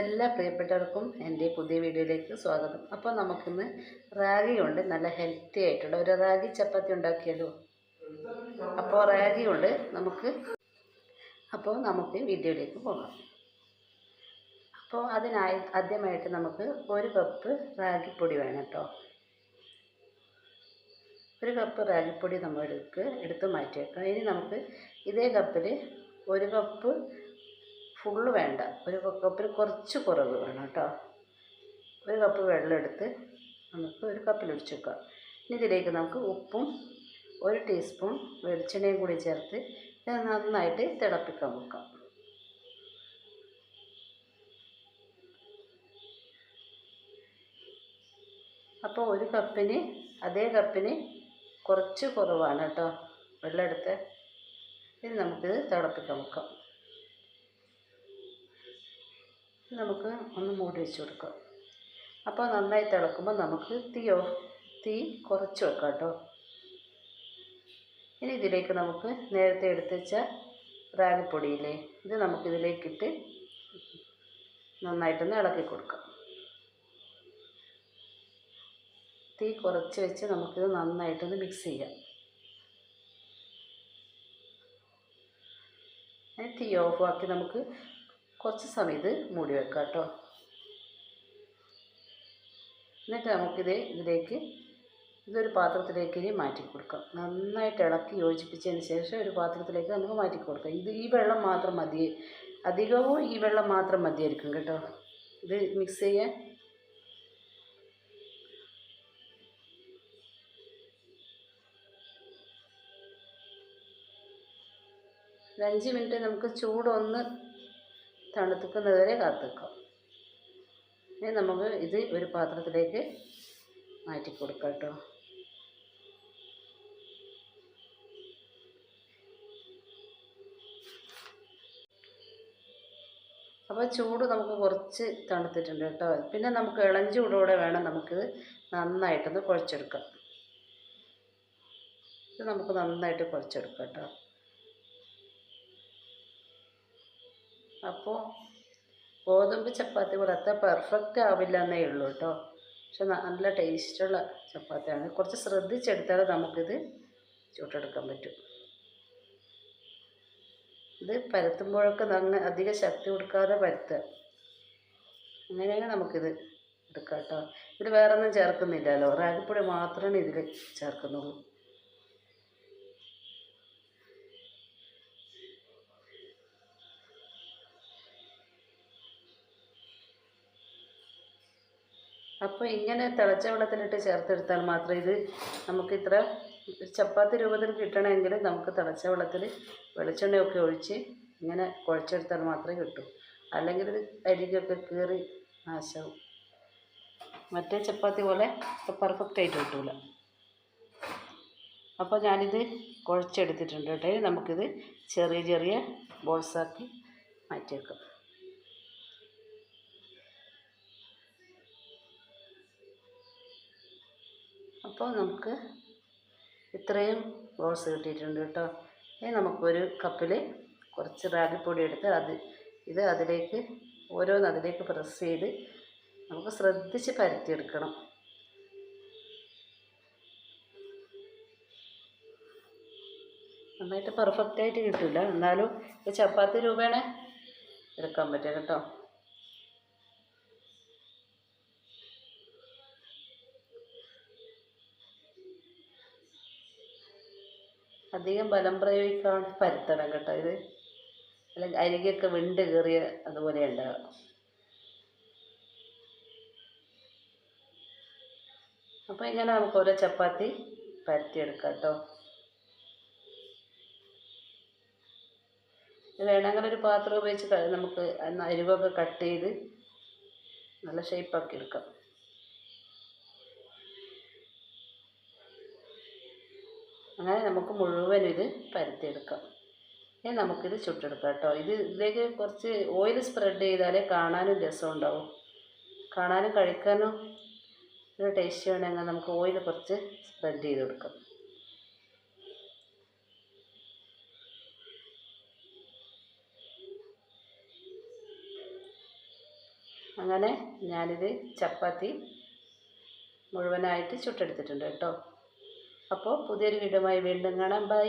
എല്ലാ പ്രിയപ്പെട്ടവർക്കും എന്റെ പുതിയ വീഡിയോയിലേക്ക് സ്വാഗതം. അപ്പോൾ നമുക്കിന്ന് റാഗി കൊണ്ട് നല്ല ഹെൽത്തി ആയിട്ടുള്ള ഒരു റാഗി ചപ്പാത്തി ഉണ്ടാക്കിയല്ലോ അപ്പോൾ റാഗി കൊണ്ട് നമുക്ക്. അപ്പോൾ നമുക്ക് വീഡിയോയിലേക്ക് പോകാം. അപ്പോൾ അതിനായി ആദ്യമായിട്ട് നമുക്ക് ഒരു കപ്പ് റാഗിപ്പൊടി വേണം കേട്ടോ. ഒരു കപ്പ് റാഗിപ്പൊടി നമ്മൾ എടുക്കുക എടുത്ത് മാറ്റി വെക്കാം ഇനി നമുക്ക് ഇതേ കപ്പിൽ ഒരു കപ്പ് ഫുള്ള് വേണ്ട. ഒരു കപ്പിൽ കുറച്ച് കുറവ് വേണം കേട്ടോ. ഒരു കപ്പ് വെള്ളം എടുത്ത് നമുക്ക് ഒരു കപ്പിൽ ഒഴിച്ച് വെക്കാം. ഇനി ഇതിലേക്ക് നമുക്ക് ഉപ്പും ഒരു ടീസ്പൂൺ വെളിച്ചെണ്ണയും കൂടി ചേർത്ത് നന്നായിട്ട് തിളപ്പിക്കാൻ വെക്കാം. അപ്പോൾ ഒരു കപ്പിന് അതേ കപ്പിന് കുറച്ച് കുറവാണ് കേട്ടോ. വെള്ളം എടുത്ത് ഇനി നമുക്കിത് തിളപ്പിക്കാൻ വെക്കാം. നമുക്ക് ഒന്ന് മൂടി വെച്ച് കൊടുക്കാം. അപ്പോൾ നന്നായി തിളക്കുമ്പോൾ നമുക്ക് തീയോ? തീ കുറച്ച് വെക്കാം കേട്ടോ. ഇനി ഇതിലേക്ക് നമുക്ക് നേരത്തെ എടുത്ത് വെച്ച റാഗിപ്പൊടിയില്ലേ ഇത് നമുക്കിതിലേക്കിട്ട് നന്നായിട്ടൊന്ന് ഇളക്കി കൊടുക്കാം. തീ കുറച്ച് വെച്ച് നമുക്കിത് നന്നായിട്ടൊന്ന് മിക്സ് ചെയ്യാം. തീ ഓഫാക്കി നമുക്ക് കുറച്ച് സമയം ഇത് മൂടി വെക്കാം കേട്ടോ. എന്നിട്ട് നമുക്കിത് ഇതിലേക്ക് ഇതൊരു പാത്രത്തിലേക്ക് ഇനി മാറ്റി കൊടുക്കാം. നന്നായിട്ട് ഇളക്കി യോജിപ്പിച്ചതിന് ശേഷം ഒരു പാത്രത്തിലേക്ക് നമുക്ക് മാറ്റി കൊടുക്കാം. ഇത് ഈ വെള്ളം മാത്രം മതി. അധികവും ഈ വെള്ളം മാത്രം മതിയായിരിക്കും കേട്ടോ. ഇത് മിക്സ് ചെയ്യാൻ. ഒരു അഞ്ച് മിനിറ്റ് നമുക്ക് ചൂടൊന്ന് തണുത്തുക്കുന്നത് വരെ ഇനി നമുക്ക് ഇത് ഒരു പാത്രത്തിലേക്ക് മാറ്റി കൊടുക്കാം കേട്ടോ. അപ്പോൾ ചൂട് നമുക്ക് കുറച്ച് തണുത്തിട്ടുണ്ട് കേട്ടോ. പിന്നെ നമുക്ക് ഇളം ചൂടോടെ വേണം നമുക്കിത് നന്നായിട്ടൊന്ന് കുഴച്ചെടുക്കാം. ഇത് നമുക്ക് നന്നായിട്ട് കുഴച്ചെടുക്കാം കേട്ടോ. അപ്പോൾ ഗോതമ്പ് ചപ്പാത്തി അത്ര പെർഫെക്റ്റ് ആവില്ല എന്നേ ഉള്ളൂ കേട്ടോ. പക്ഷെ നല്ല ടേസ്റ്റുള്ള ചപ്പാത്തിയാണ്. കുറച്ച് ശ്രദ്ധിച്ചെടുത്താൽ നമുക്കിത് ചൂട്ടെടുക്കാൻ പറ്റും. ഇത് പരത്തുമ്പോഴൊക്കെ നന്ന അധികം ശക്തി കൊടുക്കാതെ പരത്തുക. അങ്ങനെയാണ് നമുക്കിത് എടുക്കാം കേട്ടോ. ഇതിൽ വേറൊന്നും ചേർക്കുന്നില്ലല്ലോ. റാഗിപ്പൊടി മാത്രമേ ഇതിൽ ചേർക്കുന്നുള്ളൂ. അപ്പോൾ ഇങ്ങനെ തിളച്ച വെള്ളത്തിലിട്ട് ചേർത്തെടുത്താൽ മാത്രമേ ഇത് നമുക്ക് ഇത്ര ചപ്പാത്തി രൂപത്തിൽ കിട്ടണമെങ്കിൽ നമുക്ക് തിളച്ച വെള്ളത്തിൽ വെളിച്ചെണ്ണയൊക്കെ ഒഴിച്ച് ഇങ്ങനെ കുഴച്ചെടുത്താൽ മാത്രമേ കിട്ടൂ. അല്ലെങ്കിൽ ഇത് അരികൊക്കെ കീറി നാശവും. മറ്റേ ചപ്പാത്തി പോലെ പെർഫെക്റ്റ് ആയിട്ട് കിട്ടൂല. അപ്പോൾ ഞാനിത് കുഴച്ചെടുത്തിട്ടുണ്ട് കേട്ടോ. നമുക്കിത് ചെറിയ ചെറിയ ബോൾസാക്കി മാറ്റി അപ്പോൾ നമുക്ക് ഇത്രയും റോസ് കിട്ടിയിട്ടുണ്ട് കേട്ടോ. ഇനി നമുക്കൊരു കപ്പിൽ കുറച്ച് റാഗിപ്പൊടി എടുത്ത് അത് ഇത് അതിലേക്ക് ഓരോന്ന് അതിലേക്ക് പ്രസ് ചെയ്ത് നമുക്ക് ശ്രദ്ധിച്ച് പരത്തിയെടുക്കണം. നന്നായിട്ട് പെർഫെക്റ്റായിട്ട് കിട്ടില്ല എന്നാലും ചപ്പാത്തി രൂപേണ എടുക്കാൻ പറ്റും കേട്ടോ. അധികം ബലം പ്രയോഗിക്കാണ്ട് പരത്തണം കേട്ടോ ഇത്. അല്ലെങ്കിൽ അരികൊക്കെ വിണ്ട് കയറിയ അതുപോലെ ഉണ്ടാകും അപ്പോൾ ഇങ്ങനെ നമുക്ക് ഓരോ ചപ്പാത്തി പരത്തിയെടുക്കാം കേട്ടോ. വേണമെങ്കിൽ ഒരു പാത്രം ഉപയോഗിച്ച് നമുക്ക് അരിവൊക്കെ കട്ട് ചെയ്ത് നല്ല ഷേപ്പാക്കി എടുക്കാം. അങ്ങനെ നമുക്ക് മുഴുവൻ ഇത് പരത്തിയെടുക്കാം. ഇനി നമുക്കിത് ചുട്ടെടുക്കാം കേട്ടോ. ഇത് ഇതിലേക്ക് കുറച്ച് ഓയിൽ സ്പ്രെഡ് ചെയ്താലേ കാണാനും രസം ഉണ്ടാവും കാണാനും കഴിക്കാനും ഒരു ടേസ്റ്റ് വേണമെങ്കിൽ നമുക്ക് ഓയിൽ കുറച്ച് സ്പ്രെഡ് ചെയ്ത് കൊടുക്കാം. അങ്ങനെ ഞാനിത് ചപ്പാത്തി മുഴുവനായിട്ട് ചുട്ടെടുത്തിട്ടുണ്ട് കേട്ടോ. അപ്പോൾ പുതിയൊരു വീഡിയോയുമായി വീണ്ടും കാണാം. ബൈ